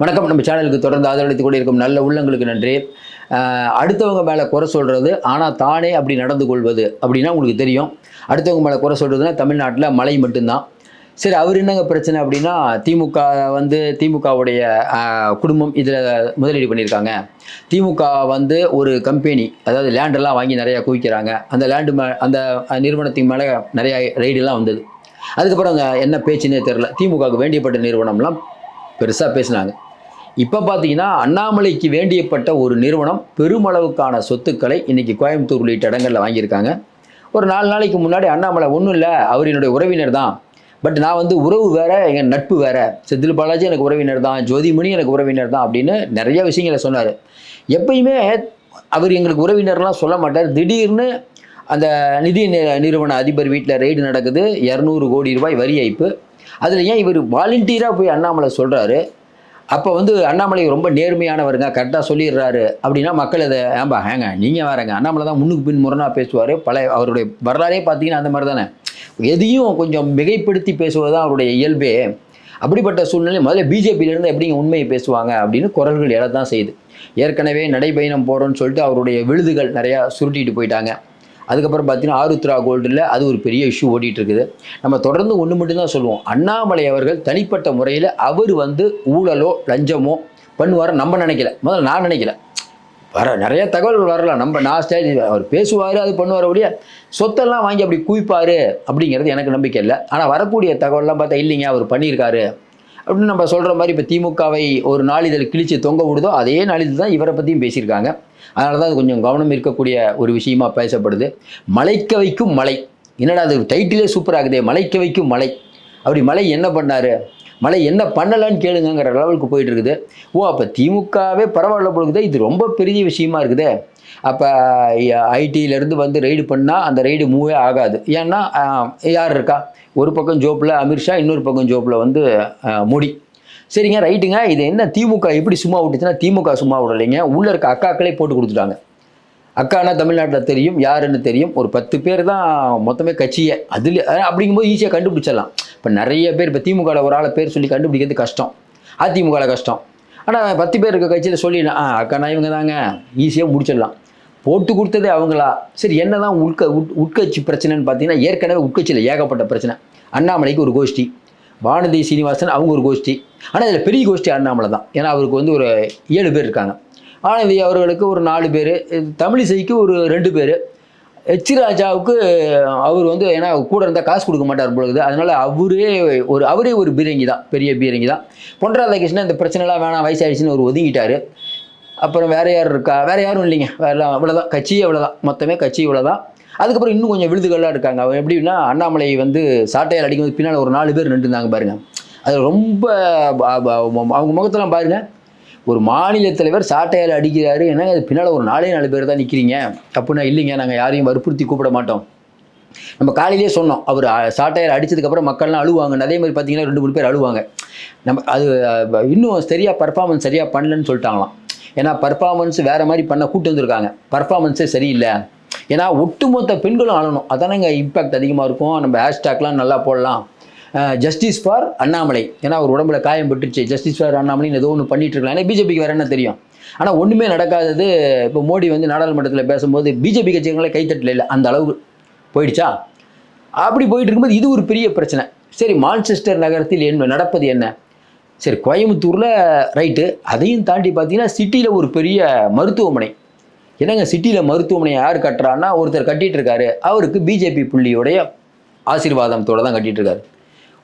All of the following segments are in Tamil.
வணக்கம். நம்ம சேனலுக்கு தொடர்ந்து ஆதரவளித்துக் கொண்டிருக்கும் நல்ல உள்ளங்களுக்கு நன்றி. அடுத்தவங்க மேலே குறை சொல்கிறது ஆனால் தானே அப்படி நடந்து கொள்வது அப்படின்னா உங்களுக்கு தெரியும். அடுத்தவங்க மேலே குறை சொல்கிறதுனா தமிழ்நாட்டில் மழை மட்டும்தான். சரி அவர் என்னங்க பிரச்சனை அப்படின்னா திமுக வந்து திமுகவுடைய குடும்பம் இதில் முதலீடு பண்ணியிருக்காங்க. திமுக வந்து ஒரு கம்பெனி அதாவது லேண்டெல்லாம் வாங்கி நிறையா குவிக்கிறாங்க. அந்த லேண்டு மே அந்த நிறுவனத்தின் மேலே நிறையா ரெய்டெல்லாம் வந்தது. அதுக்கப்புறம் அங்கே என்ன பேச்சுன்னே தெரில திமுகவுக்கு வேண்டியப்பட்ட நிறுவனம்லாம் பெருசாக பேசினாங்க. இப்போ பார்த்தீங்கன்னா அண்ணாமலைக்கு வேண்டியப்பட்ட ஒரு நிறுவனம் பெருமளவுக்கான சொத்துக்களை இன்னைக்கு கோயம்புத்தூர் உள்ளிட்ட இடங்களில் வாங்கியிருக்காங்க. ஒரு நாலு நாளைக்கு முன்னாடி அண்ணாமலை ஒன்றும் இல்லை அவர் என்னுடைய உறவினர் தான். பட் நான் வந்து உறவு வேற எங்கள் நட்பு வேற. செந்தில் பாலாஜி எனக்கு உறவினர் தான் ஜோதிமணி எனக்கு உறவினர் தான் அப்படின்னு நிறைய விஷயங்களை சொன்னார். எப்பயுமே அவர் எங்களுக்கு உறவினர்லாம் சொல்ல மாட்டார். திடீர்னு அந்த நிதி நி- நிறுவன அதிபர் வீட்டில் ரெய்டு நடக்குது இரநூறு கோடி ரூபாய் வரி ஏய்ப்பு. அதில் ஏன் இவர் வாலண்டியராக போய் அண்ணாமலை சொல்கிறாரு அப்போ வந்து அண்ணாமலை ரொம்ப நேர்மையானவருங்க கரெக்டாக சொல்லிடுறாரு. அப்படின்னா மக்கள் அதை ஏம்பா ஏங்க நீங்கள் வேறங்க அண்ணாமலை தான் முன்னுக்கு பின் முரணாக பேசுவார். பல அவருடைய வரலாறே பார்த்தீங்கன்னா அந்த மாதிரி தானே. எதையும் கொஞ்சம் மிகைப்படுத்தி பேசுவது தான் அவருடைய இயல்பே. அப்படிப்பட்ட சூழ்நிலை முதல்ல பிஜேபியிலேருந்து எப்படிங்க உண்மையை பேசுவாங்க அப்படின்னு குரல்கள் எழத்தான் செய்யுது. ஏற்கனவே நடைபயணம் போகிறோன்னு சொல்லிட்டு அவருடைய விழுதுகள் நிறையா சுருட்டிட்டு போயிட்டாங்க. அதுக்கப்புறம் பார்த்தீங்கன்னா ஆருத்ரா கோல்டில் அது ஒரு பெரிய இஷ்யூ ஓடிட்டு இருக்குது நம்ம தொடர்ந்து ஒன்று மட்டும்தான் சொல்லுவோம். அண்ணாமலை அவர்கள் தனிப்பட்ட முறையில் அவர் வந்து ஊழலோ லஞ்சமோ பண்ணுவார நம்ம நினைக்கல. முதல்ல நான் நினைக்கல. வர நிறைய தகவல்கள் வரலாம். நம்ம நான் ஸ்டேஜ் அவர் பேசுவார் அது பண்ணுவார் ஒழிய சொத்தெல்லாம் வாங்கி அப்படி குவிப்பார் அப்படிங்கிறது எனக்கு நம்பிக்கை இல்லை. ஆனால் வரக்கூடிய தகவல்லாம் பார்த்தா இல்லைங்க அவர் பண்ணியிருக்காரு. அப்படின்னு நம்ம சொல்கிற மாதிரி இப்போ திமுகவை ஒரு நாளிதழ் கிழித்து தொங்க விடுதோ அதே நாளிதழ் தான் இவரை பற்றியும் பேசியிருக்காங்க. அதனால தான் அது கொஞ்சம் கவனம் இருக்கக்கூடிய ஒரு விஷயமா பேசப்படுது. மலைக்க வைக்கும் மலை. என்னடா அது டைட்டிலே சூப்பராகுதே மலைக்க வைக்கும் மலை. அப்படி மலை என்ன பண்ணாரு? மலை என்ன பண்ணலான்னு கேளுங்கங்கிற லெவலுக்கு போயிட்டு இருக்குது ஓ அப்போ திமுகவே பரவாயில்ல பொழுது இது ரொம்ப பெரிய விஷயமா இருக்குதே. அப்போ ஐடியிலேருந்து வந்து ரெய்டு பண்ணால் அந்த ரெய்டு மூவே ஆகாது. ஏன்னா யார் இருக்கா? ஒரு பக்கம் ஜோப்பில் அமித்ஷா இன்னொரு பக்கம் ஜோப்பில் வந்து ஆஹ், மோடி. சரிங்க ரைட்டுங்க. இது என்ன திமுக எப்படி சும்மா விட்டுச்சுன்னா திமுக சும்மா விடலைங்க. உள்ளே இருக்க அக்காக்களே போட்டு கொடுத்துட்டாங்க. அக்கானா தமிழ்நாட்டில் தெரியும் யாருன்னு தெரியும். ஒரு பத்து பேர் தான் மொத்தமே கட்சியே. அதில் அப்படிங்கும்போது ஈஸியாக கண்டுபிடிச்சிடலாம். இப்போ நிறைய பேர் இப்போ திமுகவில் ஒரு ஆளை பேர் சொல்லி கண்டுபிடிக்கிறது கஷ்டம். அதிமுகவில் கஷ்டம். ஆனால் பத்து பேர் இருக்க கட்சியில் சொல்லிடலாம் ஆ அக்கானா இவங்க தாங்க ஈஸியாக முடிச்சிடலாம். போட்டு கொடுத்ததே அவங்களா. சரி என்ன தான் உட்க உட் உட்கட்சி பிரச்சனைன்னு பார்த்தீங்கன்னா ஏற்கனவே உட்கட்சியில் ஏகப்பட்ட பிரச்சனை. அண்ணாமலைக்கு ஒரு கோஷ்டி வானதி சீனிவாசன் அவங்க ஒரு கோஷ்டி. ஆனால் இதில் பெரிய கோஷ்டி அண்ணாமலை தான். ஏன்னா அவருக்கு வந்து ஒரு ஏழு பேர் இருக்காங்க. ஆனந்தி அவர்களுக்கு ஒரு நாலு பேர் தமிழிசைக்கு ஒரு ரெண்டு பேர். ஹெச் ராஜாவுக்கு அவர் வந்து ஏன்னா கூட இருந்தால் காசு கொடுக்க மாட்டார் பொழுது அதனால் அவரே ஒரு அவரே ஒரு பீரங்கி தான் பெரிய பீரங்கி தான். பொன் ராதாகிருஷ்ணன் இந்த பிரச்சனைலாம் வேணாம் வயசாயிடுச்சுன்னு அவர் ஒதுங்கிட்டார். அப்புறம் வேறு யார் இருக்கா? வேறு யாரும் இல்லைங்க. வேறு இவ்வளோதான் கட்சியே இவ்வளோதான் மொத்தமே கட்சி இவ்வளோதான் அதுக்கப்புறம் இன்னும் கொஞ்சம் விழுதுகள்லாம் இருக்காங்க அவன் எப்படின்னா அண்ணாமலை வந்து சாட்டையால் அடிக்கும்போது பின்னால் ஒரு நாலு பேர் நின்றுருந்தாங்க பாருங்கள் அது ரொம்ப அவங்க முகத்தெல்லாம் பாருங்க. ஒரு மாநில தலைவர் சாட்டையால் அடிக்கிறாரு ஏன்னா அது பின்னால் ஒரு நாலே நாலு பேர் தான் நிற்கிறீங்க அப்படின்னா இல்லைங்க நாங்கள் யாரையும் வற்புறுத்தி கூப்பிட மாட்டோம். நம்ம காலையிலேயே சொன்னோம் அவர் சாட்டையார் அடிச்சதுக்கப்புறம் மக்கள்லாம் அழுவாங்க அதே மாதிரி பார்த்தீங்கன்னா ரெண்டு மூணு பேர் அழுவாங்க. நம்ம அது இன்னும் சரியாக பர்ஃபார்மன்ஸ் சரியாக பண்ணலன்னு சொல்லிட்டாங்களாம். ஏன்னா பர்ஃபார்மன்ஸ் வேறு மாதிரி பண்ண கூட்டு வந்திருக்காங்க. பர்ஃபார்மன்ஸே சரியில்லை. ஏன்னா ஒட்டுமொத்த பெண்களும் அழணும். அதானங்க இம்பாக்ட் அதிகமாக இருக்கும். நம்ம ஹேஷ்டேக்லாம் நல்லா போடலாம். Justice for Annamalai. ஏன்னா அவர் உடம்புல காயம் பட்டுருச்சு. ஜஸ்டிஸ் ஃபார் அண்ணாமலைன்னு ஏதோ ஒன்று பண்ணிட்டு இருக்கலாம். ஏன்னா பிஜேபிக்கு வேறு என்ன தெரியும்? ஆனால் ஒன்றுமே நடக்காதது. இப்போ மோடி வந்து நாடாளுமன்றத்தில் பேசும்போது பிஜேபி கட்சிகளே கைத்தட்டல. இல்லை அந்த அளவுக்கு போயிடுச்சா? அப்படி போயிட்டு இருக்கும்போது இது ஒரு பெரிய பிரச்சனை. சரி மான்செஸ்டர் நகரத்தில் என்ன நடப்பது என்ன? சரி கோயம்புத்தூரில் ரைட்டு அதையும் தாண்டி பார்த்தீங்கன்னா சிட்டியில் ஒரு பெரிய மருத்துவமனை. என்னங்க சிட்டியில் மருத்துவமனை யார் கட்டுறான்னா ஒருத்தர் கட்டிகிட்டு இருக்காரு. அவருக்கு பிஜேபி புள்ளியோடைய ஆசீர்வாதத்தோடு தான் கட்டிகிட்டு இருக்காரு.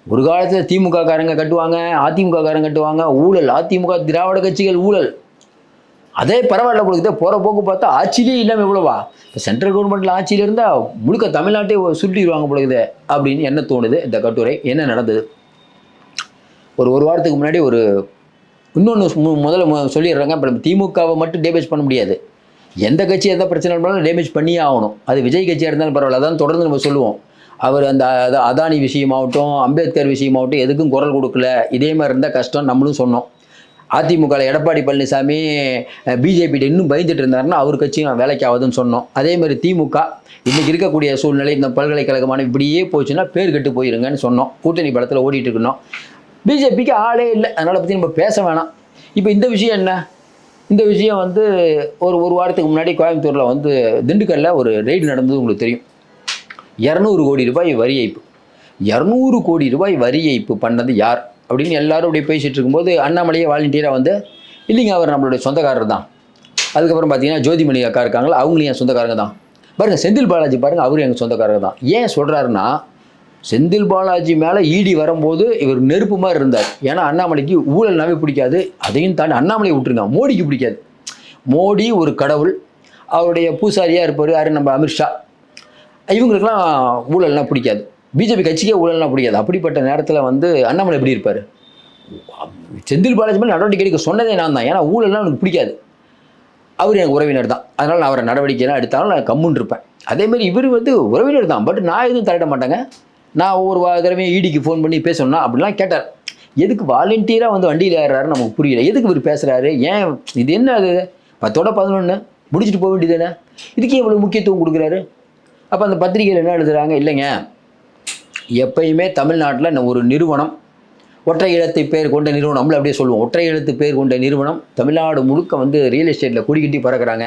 ஒரு காலத்தில் திமுக காரங்க கட்டுவாங்க அதிமுக காரங்க கட்டுவாங்க ஊழல். அதிமுக திராவிட கட்சிகள் ஊழல். அதே பரவாயில்ல கொடுக்குது. போகிற போக்கு பார்த்தா ஆட்சியிலே இல்லாமல் எவ்வளோவா? இப்போ சென்ட்ரல் கவர்மெண்ட்டில் ஆட்சியில் இருந்தால் முழுக்க தமிழ்நாட்டை சுட்டிடுவாங்க பொழுது அப்படின்னு என்ன தோணுது? இந்த கட்டுரை என்ன நடந்தது? ஒரு ஒரு வாரத்துக்கு முன்னாடி ஒரு இன்னொன்று முதல்ல மு- சொல்லிடுறாங்க. இப்போ திமுகவை மட்டும் டேமேஜ் பண்ண முடியாது. எந்த கட்சி எந்த பிரச்சனை இருந்தாலும் டேமேஜ் பண்ணியே ஆகணும். அது விஜய் கட்சியாக இருந்தாலும் பரவாயில்ல. அதான் தொடர்ந்து நம்ம சொல்லுவோம். அவர் அந்த அதானி விஷயமாகட்டும் அம்பேத்கர் விஷயமாகட்டும் எதுக்கும் குரல் கொடுக்கல. இதே மாதிரி இருந்தால் கஷ்டம் நம்மளும் சொன்னோம். அதிமுகவில் எடப்பாடி பழனிசாமி பிஜேபிகிட்ட இன்னும் பயந்துட்டு இருந்தாருன்னா அவர் கட்சியும் வேலைக்கு ஆகுதுன்னு சொன்னோம். அதே மாதிரி திமுக இன்றைக்கி இருக்கக்கூடிய சூழ்நிலை இந்த பல்கலைக்கழகமான இப்படியே போச்சுன்னா பேர் கெட்டு போயிருங்கன்னு சொன்னோம். கூட்டணி படத்தில் ஓடிட்டு இருக்கணும். பிஜேபிக்கு ஆளே இல்லை. அதனால் பற்றி நம்ம பேச வேணாம். இப்போ இந்த விஷயம் என்ன? இந்த விஷயம் வந்து ஒரு ஒரு வாரத்துக்கு முன்னாடி கோயம்புத்தூரில் வந்து திண்டுக்கல்லில் ஒரு ரெய்டு நடந்தது உங்களுக்கு தெரியும். இரநூறு கோடி ரூபாய் வரி ஏய்ப்பு. இரநூறு கோடி ரூபாய் வரி ஏய்ப்பு பண்ணது யார்? அப்படின்னு எல்லாரும் அப்படியே பேசிகிட்டு இருக்கும்போது அண்ணாமலையே வாலண்டியராக வந்து இல்லைங்க அவர் நம்மளுடைய சொந்தக்காரர் தான். அதுக்கப்புறம் பார்த்தீங்கன்னா ஜோதிமணி அக்கா இருக்காங்களா அவங்களும் என் சொந்தக்காரங்க தான். பாருங்கள் செந்தில் பாலாஜி பாருங்கள் அவரும் எங்கள் சொந்தக்காரங்க தான். ஏன் சொல்கிறாருன்னா செந்தில் பாலாஜி மேலே ஈடி வரும்போது இவர் நெருப்பு மாதிரி இருந்தார். ஏன்னா அண்ணாமலைக்கு ஊழல்னாவே பிடிக்காது. அதையும் தாண்டி அண்ணாமலை விட்டுருங்க. மோடிக்கு பிடிக்காது. மோடி ஒரு கடவுள். அவருடைய பூசாரியாக இருப்பார் யார்? நம்ம அமித்ஷா. இவங்களுக்குலாம் ஊழல்லாம் பிடிக்காது. பிஜேபி கட்சிக்கே ஊழல்லாம் பிடிக்காது. அப்படிப்பட்ட நேரத்தில் வந்து அண்ணாமலை எப்படி இருப்பார்? செந்தில் பாலாஜி மேலே நடவடிக்கை எடுக்க சொன்னதே நான் தான். ஏன்னா ஊழல்லாம் எனக்கு பிடிக்காது. அவர் எனக்கு உறவினர் தான். அதனால் நான் அவரை நடவடிக்கைலாம் எடுத்தாலும் நான் கம்முன்னு இருப்பேன். அதேமாதிரி இவர் வந்து உறவினர் தான். பட் நான் எதுவும் தலையிட மாட்டேங்க. நான் ஒவ்வொரு தடவையும் ஈடிக்கு ஃபோன் பண்ணி பேசணும்னா அப்படிலாம் கேட்டார். எதுக்கு வாலண்டியராக வந்து வண்டியில் ஏறாரு நமக்கு புரியல. எதுக்கு இவர் பேசுகிறாரு ஏன் இது என்ன அது? பத்தோட பதினொன்று முடிச்சுட்டு போக வேண்டியது என்ன இதுக்கே இவ்வளோ முக்கியத்துவம் கொடுக்குறாரு? அப்போ அந்த பத்திரிகையில் என்ன எழுதுகிறாங்க இல்லைங்க. எப்பயுமே தமிழ்நாட்டில் ஒரு நிறுவனம் ஒற்றை எழுத்து பேர் கொண்ட நிறுவனம் நம்மள அப்படியே சொல்லுவோம். ஒற்றை எழுத்து பேர் கொண்ட நிறுவனம் தமிழ்நாடு முழுக்க வந்து ரியல் எஸ்டேட்டில் குடிக்கிட்டி பறக்கிறாங்க.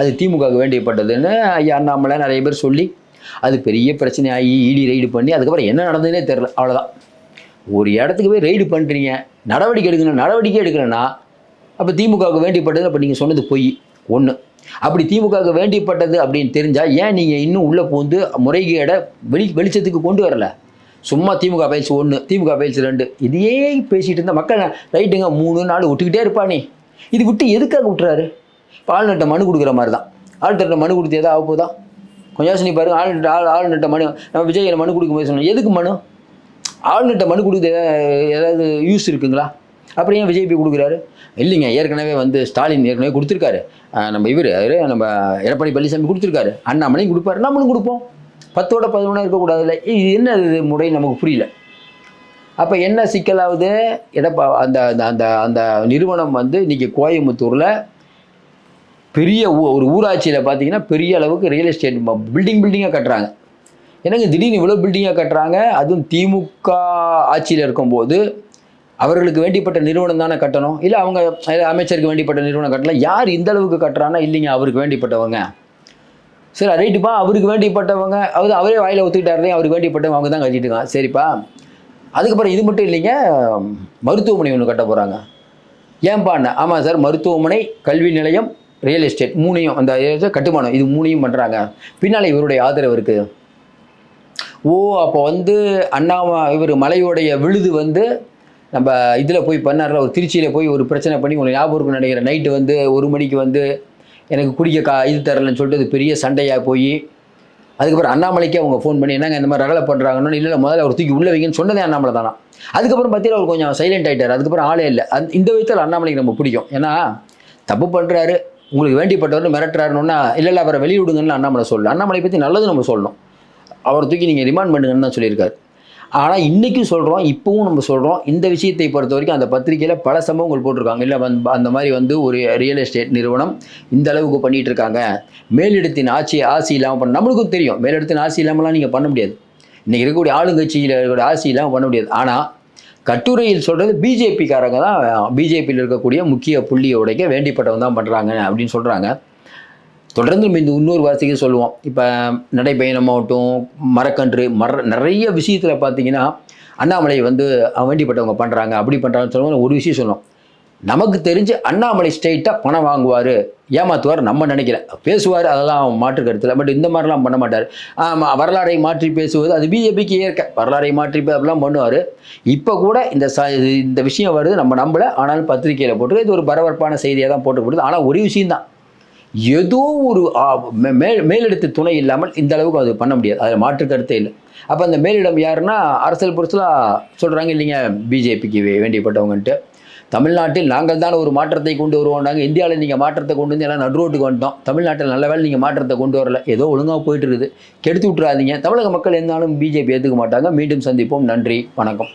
அது திமுகவுக்கு வேண்டியப்பட்டதுன்னு ஐயா அண்ணாமலை நிறைய பேர் சொல்லி அது பெரிய பிரச்சனை ஆகி இடி ரைடு பண்ணி அதுக்கப்புறம் என்ன நடந்ததுன்னே தெரில அவ்வளோதான் ஒரு இடத்துக்கு போய் ரைடு பண்ணுறீங்க நடவடிக்கை எடுக்கணும். நடவடிக்கை எடுக்கலைன்னா அப்போ திமுகவுக்கு வேண்டியப்பட்டது அப்போ நீங்கள் சொன்னது பொய். ஒன்று அப்படி திமுகவுக்கு வேண்டிப்பட்டது அப்படின்னு தெரிஞ்சால் ஏன் நீங்கள் இன்னும் உள்ளே பூந்து முறைகேடை வெளி வெளிச்சத்துக்கு கொண்டு வரல? சும்மா திமுக பயிற்சி ஒன்று திமுக பயிற்சி ரெண்டு. இதையே பேசிகிட்டு இருந்தால் மக்கள் ரைட்டுங்க மூணு நாலு விட்டுக்கிட்டே இருப்பா நீ இது விட்டு எதுக்காக விட்டுறாரு? இப்போ ஆளுநர்கிட்ட மனு கொடுக்குற மாதிரி தான் ஆளுநர்கிட்ட மனு கொடுத்து எதாவது ஆக போதா? கொஞ்சம் யோசனை பாருங்க. ஆளுநர் ஆள் ஆளுநர்கிட்ட மனு நம்ம விஜய் மனு கொடுக்கும்போது சொன்னோம். எதுக்கு மனு? ஆளுநர்கிட்ட மனு கொடுக்குறது ஏதாவது யூஸ் இருக்குங்களா? அப்புறம் ஏன் விஜய்பி கொடுக்குறாரு? இல்லைங்க ஏற்கனவே வந்து ஸ்டாலின் ஏற்கனவே கொடுத்துருக்காரு. நம்ம இவர் அவர் நம்ம எடப்பாடி பழனிசாமி கொடுத்துருக்காரு. அண்ணாமலையும் கொடுப்பாரு நம்மளும் கொடுப்போம். பத்தோட பதினொன்றா இருக்கக்கூடாதுல்ல. இது என்ன இது முறை நமக்கு புரியல. அப்போ என்ன சிக்கலாவது? எடப்பா அந்த அந்த அந்த அந்த நிறுவனம் வந்து இன்றைக்கி கோயம்புத்தூரில் பெரிய ஊ- ஒரு ஊராட்சியில் பார்த்தீங்கன்னா பெரிய அளவுக்கு ரியல் எஸ்டேட் பில்டிங் பில்டிங்காக கட்டுறாங்க. என்னங்க திடீர்னு இவ்வளோ பில்டிங்காக கட்டுறாங்க? அதுவும் திமுக ஆட்சியில் இருக்கும்போது அவர்களுக்கு வேண்டிப்பட்ட நிறுவனம் தானே கட்டணும்? இல்லை அவங்க அமைச்சருக்கு வேண்டிப்பட்ட நிறுவனம் கட்டலாம் யார் இந்த அளவுக்கு கட்டுறான்னா இல்லைங்க அவருக்கு வேண்டிப்பட்டவங்க. சரி ரைட்டுப்பா அவருக்கு வேண்டிப்பட்டவங்க அவர் அவரே வாயில் ஒத்துக்கிட்டாரு அவருக்கு வேண்டிப்பட்டவங்க அவங்க தான் கட்டிட்டு இருக்காங்க. சரிப்பா. அதுக்கப்புறம் இது மட்டும் இல்லைங்க மருத்துவமனை ஒன்று கட்ட போகிறாங்க ஏன்பாண்ண ஆமாம் சார் மருத்துவமனை கல்வி நிலையம் ரியல் எஸ்டேட் மூணையும் அந்த கட்டுமானம் இது மூணையும் பண்ணுறாங்க பின்னால் இவருடைய ஆதரவு இருக்குது ஓ அப்போ வந்து அண்ணாம இவர் மலையோடைய விழுது வந்து நம்ம இதில் போய் பண்ணார்ல ஒரு திருச்சியில் போய் ஒரு பிரச்சனை பண்ணி உங்களுக்கு ஞாபகம் இருக்கும் நினைக்கிறேன். நைட்டு வந்து ஒரு மணிக்கு வந்து எனக்கு குடிக்க கா இது தரலன்னு சொல்லிட்டு அது பெரிய சண்டையாக போய் அதுக்கப்புறம் அண்ணாமலைக்கு அவங்க ஃபோன் பண்ணி என்னங்க இந்த மாதிரி ரகலை பண்ணுறாங்கன்னு இல்லை முதல்ல அவர் தூக்கி உள்ளே வைங்கன்னு சொன்னதே அண்ணாமலை தானா? அதுக்கப்புறம் பார்த்தீங்கன்னா அவர் கொஞ்சம் சைலண்ட் ஆகிட்டார் அதுக்கப்புறம் ஆளே இல்லை. அந்த இந்த விதத்தில் அண்ணாமலைக்கு நம்ம பிடிக்கும். ஏன்னா தப்பு பண்ணுறாரு உங்களுக்கு வேண்டிப்பட்டவர்னு மிரட்டுறாருன்னா இல்லை இல்லை அவரை வெளியிடுங்கன்னு அண்ணாமலை சொல்லலாம் அண்ணாமலை பற்றி நல்லது நம்ம சொல்லணும். அவரை தூக்கி நீங்கள் ரிமாண்ட் பண்ணுங்கன்னு தான் சொல்லியிருக்காரு. ஆனால் இன்றைக்கும் சொல்கிறோம் இப்போவும் நம்ம சொல்கிறோம் இந்த விஷயத்தை பொறுத்த வரைக்கும் அந்த பத்திரிக்கையில் பல சம்பவங்கள் போட்டிருக்காங்க. இல்லை வந் அந்த மாதிரி வந்து ஒரு ரியல் எஸ்டேட் நிறுவனம் இந்த அளவுக்கு பண்ணிகிட்டு இருக்காங்க. மேலிடத்தின் ஆட்சி ஆசி இல்லாமல் பண்ண நம்மளுக்கும் தெரியும். மேலிடத்தின் ஆசி இல்லாமலாம் நீங்கள் பண்ண முடியாது. இன்றைக்கி இருக்கக்கூடிய ஆளுங்கட்சியில் இருக்கக்கூடிய ஆட்சி இல்லாமல் பண்ண முடியாது. ஆனால் கட்டுரையில் சொல்கிறது பிஜேபிக்காரங்க தான். பிஜேபியில் இருக்கக்கூடிய முக்கிய புள்ளியை உடைக்க வேண்டிப்பட்டவங்க தான் பண்ணுறாங்க அப்படின்னு சொல்கிறாங்க தொடர்ந்து நம்ம இந்த இன்னொரு வார்த்தைக்கு சொல்லுவோம். இப்போ நடைப்பயணமாகட்டும் மரக்கன்று மர நிறைய விஷயத்தில் பார்த்தீங்கன்னா அண்ணாமலை வந்து வேண்டிப்பட்டவங்க பண்ணுறாங்க அப்படி பண்ணுறாங்கன்னு சொல்லுவோம் ஒரு விஷயம் சொல்லுவோம். நமக்கு தெரிஞ்சு அண்ணாமலை ஸ்ட்ரெயிட்டாக பணம் வாங்குவார் ஏமாத்துவார் நம்ம நினைக்கல பேசுவார் அதெல்லாம் மாற்று கருத்தில். பட் இந்த மாதிரிலாம் பண்ண மாட்டார். ஆமாம் வரலாறை மாற்றி பேசுவது அது பிஜேபிக்கு ஏற்க. வரலாறை மாற்றி பே- அப்படிலாம் பண்ணுவார். இப்போ கூட இந்த ச இது- இந்த விஷயம் வருது நம்ம நம்பலை. ஆனால் பத்திரிக்கையில் போட்டு இது ஒரு பரபரப்பான செய்தியாக தான் போட்டுப்படுது ஆனால் ஒரு விஷயம்தான். ஏதோ ஒரு மே- மேல் மேலிடத்து துணை இல்லாமல் இந்த அளவுக்கு அது பண்ண முடியாது. அதில் மாற்று கருத்தே இல்லை. அப்போ அந்த மேலிடம் யாருன்னா அரசியல் புரட்சிலாம் சொல்கிறாங்க இல்லைங்க பிஜேபிக்கு வேண்டியப்பட்டவங்கன்ட்டு தமிழ்நாட்டில் நாங்கள் தான் ஒரு மாற்றத்தை கொண்டு வருவோம்னாங்க இந்தியாவில் நீங்கள் மாற்றத்தை கொண்டு வந்து எல்லாம் நடுரோட்டுக்கு வந்துட்டோம். தமிழ்நாட்டில் நல்ல வேலை நீங்கள் மாற்றத்தை கொண்டு வரல. ஏதோ ஒழுங்காக போயிட்டு இருக்குது. கெடுத்து விட்றாதீங்க தமிழக மக்கள் இருந்தாலும் பிஜேபி ஏற்றுக்க மாட்டாங்க. மீண்டும் சந்திப்போம். நன்றி. வணக்கம்.